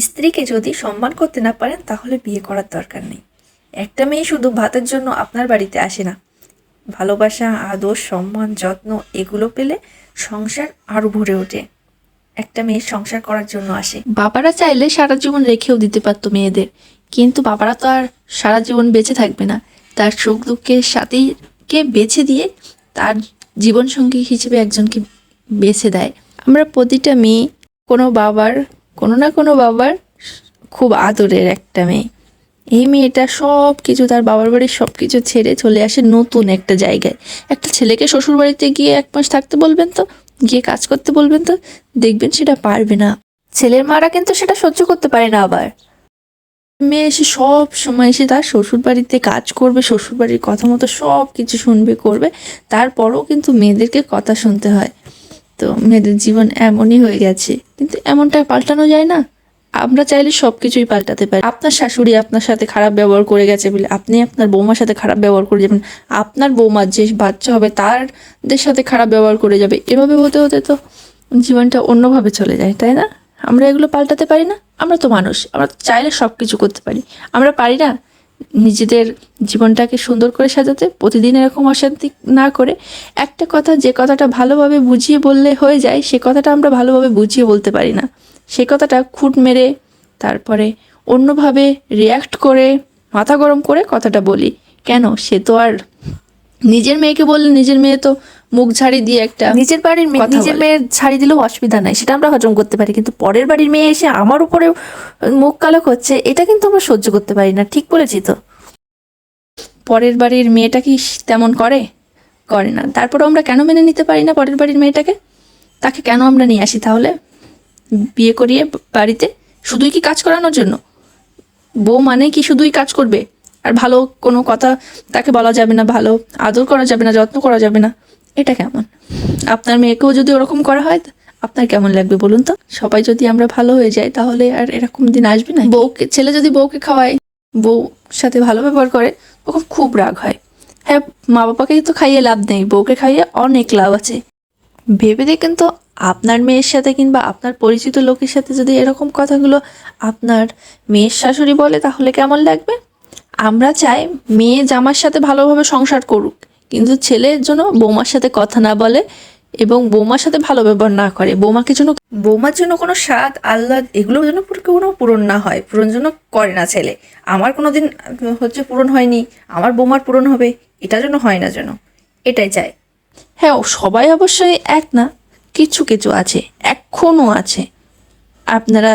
স্ত্রীকে যদি সম্মান করতে না পারেন, তাহলে বিয়ে করার দরকার নেই। একটা মেয়ে শুধু ভাতের জন্য আপনার বাড়িতে আসে না। ভালোবাসা, আদর, সম্মান, যত্ন, এগুলো পেলে সংসার আরও ভরে ওঠে। একটা মেয়ে সংসার করার জন্য আসে। বাবারা চাইলে সারা জীবন রেখেও দিতে পারতো মেয়েদের। কিন্তু বাবারা তো আর সারা জীবন বেঁচে থাকবে না। তার সুখ দুঃখের সাথেই বেছে দিয়ে তার জীবনসঙ্গী হিসেবে একজনকে বেছে দেয়। আমরা প্রতিটা মেয়ে কোনো বাবার কোনো না কোনো বাবার খুব আদরের একটা মেয়ে। এই মেয়েটা সব কিছু তার বাবার বাড়ির সব কিছু ছেড়ে চলে আসে নতুন একটা জায়গায়। একটা ছেলেকে শ্বশুর বাড়িতে গিয়ে এক মাস থাকতে বলবেন তো, গিয়ে কাজ করতে বলবেন তো, দেখবেন সেটা পারবে না। ছেলের মারা কিন্তু সেটা সহ্য করতে পারে না আবার। মেয়ে এসে সব সময় এসে তার শ্বশুর বাড়িতে কাজ করবে শ্বশুর বাড়ির কথা মতো সব কিছু শুনবে, করবে। তারপরও কিন্তু মেয়েদেরকে কথা শুনতে হয়। তো মেয়েদের জীবন এমনই হয়ে গেছে। কিন্তু এমনটা পাল্টানো যায় না। আমরা চাইলে সব কিছুই পাল্টাতে পারি। আপনার শাশুড়ি আপনার সাথে খারাপ ব্যবহার করে গেছে বলে আপনি আপনার বৌমার সাথে খারাপ ব্যবহার করে যাবেন। আপনার বৌমার যে বাচ্চা হবে তারদের সাথে খারাপ ব্যবহার করে যাবে। এভাবে হতে হতে তো জীবনটা অন্যভাবে চলে যায়, তাই না? আমরা এগুলো পাল্টাতে পারি না। আমরা তো মানুষ। আমরা চাইলে সব কিছু করতে পারি। আমরা পারি না নিজেদের জীবনটাকে সুন্দর করে সাজাতে, প্রতিদিন এরকম অশান্তি না করে একটা কথা, যে কথাটা ভালোভাবে বুঝিয়ে বললে হয়ে যায়, সে কথাটা আমরা ভালোভাবে বুঝিয়ে বলতে পারি না। সে কথাটা খুঁট মেরে, তারপরে অন্যভাবে রিয়াক্ট করে, মাথা গরম করে কথাটা বলি। কেন? সে তো আর নিজের মেয়েকে বললে নিজের মেয়ে তো মুখ ঝাড়ি দিয়ে একটা নিজের বাড়ির মেয়ে নিজের। মেয়ের ছাড়ি দিলেও অসুবিধা নাই সেটা আমরা হজম করতে পারি। কিন্তু পরের বাড়ির মেয়ে এসে আমার উপরে মুখ কালো করছে এটা কিন্তু আমরা সহ্য করতে পারি না ঠিক বলেছি তো? পরের বাড়ির মেয়েটা কি তেমন করে? করে না। তারপরে আমরা কেন মেনে নিতে পারি না পরের বাড়ির মেয়েটাকে? তাকে কেন আমরা নিয়ে আসি তাহলে? বিয়ে করিয়ে বাড়িতে? শুধুই কি কাজ করানোর জন্য? বউ মানে কি শুধুই কাজ করবে? আর ভালো কোনো কথা তাকে বলা যাবে না ভালো আদর করা যাবে না যত্ন করা যাবে না। এটা কেমন? আপনার মেয়েকেও যদি ওরকম করা হয়, আপনার কেমন লাগবে বলুন তো? সবাই যদি আমরা ভালো হয়ে যাই, তাহলে আর এরকম দিন আসবে না? বউকে, ছেলে যদি বউকে খাওয়ায়, বউ সাথে ভালো ব্যবহার করে, তখন খুব রাগ হয়। হ্যাঁ মা বাবাকে তো খাইয়ে লাভ নেই, বউকে খাইয়ে অনেক লাভ আছে। ভেবে দেখেন তো, আপনার মেয়ের সাথে কিংবা আপনার পরিচিত লোকের সাথে যদি এরকম কথাগুলো আপনার মেয়ের শাশুড়ি বলে, তাহলে কেমন লাগবে? আমরা চাই মেয়ে জামার সাথে ভালোভাবে সংসার করুক। কিন্তু ছেলের জন্য বৌমার সাথে কথা না বলে এবং বৌমার সাথে ভালো ব্যবহার না করে বৌমাকে জন্য বৌমার জন্য কোনো স্বাদ আহ্লাদ এগুলোর যেন পুরো কোনো পূরণ না হয় পূরণ জন্য করে না ছেলে। আমার কোনো দিন হচ্ছে পূরণ হয়নি আমার বৌমার পূরণ হবে এটা যেন হয় না যেন এটাই চাই। হ্যাঁ সবাই অবশ্যই এক না কিছু কিছু আছে এখনও আছে। আপনারা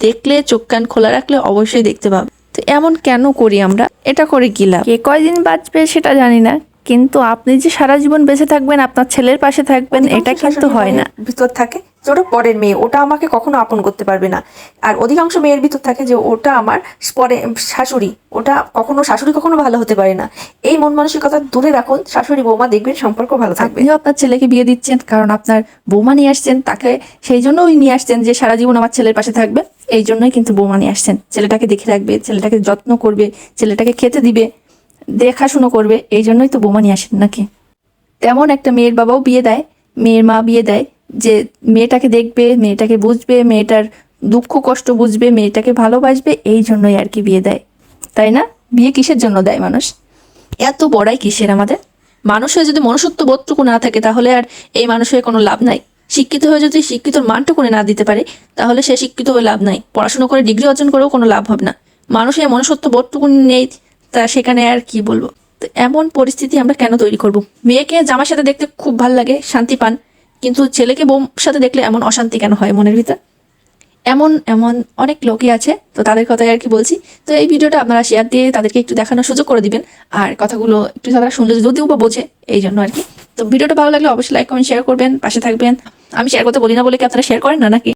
দেখলে চোখ কান খোলা রাখলে অবশ্যই দেখতে পাবে তো এমন কেন করি আমরা? এটা করে কি লাভ? কে কয়দিন বাঁচবে সেটা জানি না কিন্তু আপনি যে সারা জীবন বেঁচে থাকবেন আপনার ছেলের পাশে থাকবেন এটা কিন্তু হয় না। ভিতর থাকে যে ওটা পরের মেয়ে ওটা আমাকে কখনো আপন করতে পারবে না। আর অধিকাংশ মেয়ের ভিতর থাকে যে ওটা আমার পরে শাশুড়ি ওটা কখনো শাশুড়ি কখনো ভালো হতে পারে না। এই মন মানসিকতা দূরে রাখুন শাশুড়ি বৌমা দেখবেন সম্পর্ক ভালো থাকবে। আপনিও আপনার ছেলেকে বিয়ে দিচ্ছেন কারণ আপনার বৌমা নিয়ে আসছেন তাকে সেই জন্যই নিয়ে আসছেন যে সারা জীবন আমার ছেলের পাশে থাকবে এই জন্যই কিন্তু বৌমা নিয়ে আসছেন। ছেলেটাকে দেখে রাখবে ছেলেটাকে যত্ন করবে ছেলেটাকে খেতে দিবে দেখাশুনো করবে, এই জন্যই তো বৌমা নিয়ে আসেন নাকি? তেমন একটা মেয়ের বাবাও বিয়ে দেয়, মেয়ের মা বিয়ে দেয়, যে মেয়েটাকে দেখবে, মেয়েটাকে বুঝবে, মেয়েটার দুঃখ, কষ্ট বুঝবে, মেয়েটাকে ভালোবাসবে, এই জন্যই আর কি বিয়ে দেয়। তাই না? বিয়ে কিসের জন্য দেয় মানুষ? এত বড়াই কিসের আমাদের? মানুষের যদি মনুষ্যত্ব বোধটুকু না থাকে, তাহলে আর এই মানুষের কোনো লাভ নাই। শিক্ষিত হয়ে যদি শিক্ষিতর মানটুকু না দিতে পারে, তাহলে সে শিক্ষিত হয়ে লাভ নাই। পড়াশোনা করে ডিগ্রি অর্জন করেও কোনো লাভ হবে না। মানুষের মনুষ্যত্ব বোধটুকু নেই তা সেখানে আর কি বলব? তো এমন পরিস্থিতি আমরা কেন তৈরি করব? মেয়েকে জামার সাথে দেখতে খুব ভালো লাগে, শান্তি পান, কিন্তু ছেলেকে বউর সাথে দেখলে এমন অশান্তি কেন হয় মনের ভিতর? এমন এমন অনেক লোকই আছে, তো তাদের কথাই আর কি বলছি। তো এই ভিডিওটা আপনারা শেয়ার দিয়ে তাদেরকে একটু দেখানোর সুযোগ করে দিবেন, আর কথাগুলো একটু তারা শুনলে যদিও বা বোঝে, এই জন্য আর কি। তো ভিডিওটা ভালো লাগলে অবশ্যই লাইক কমেন্ট শেয়ার করবেন, পাশে থাকবেন। আমি শেয়ার করতে বলি না বলে কি আপনারা শেয়ার করেন না নাকি?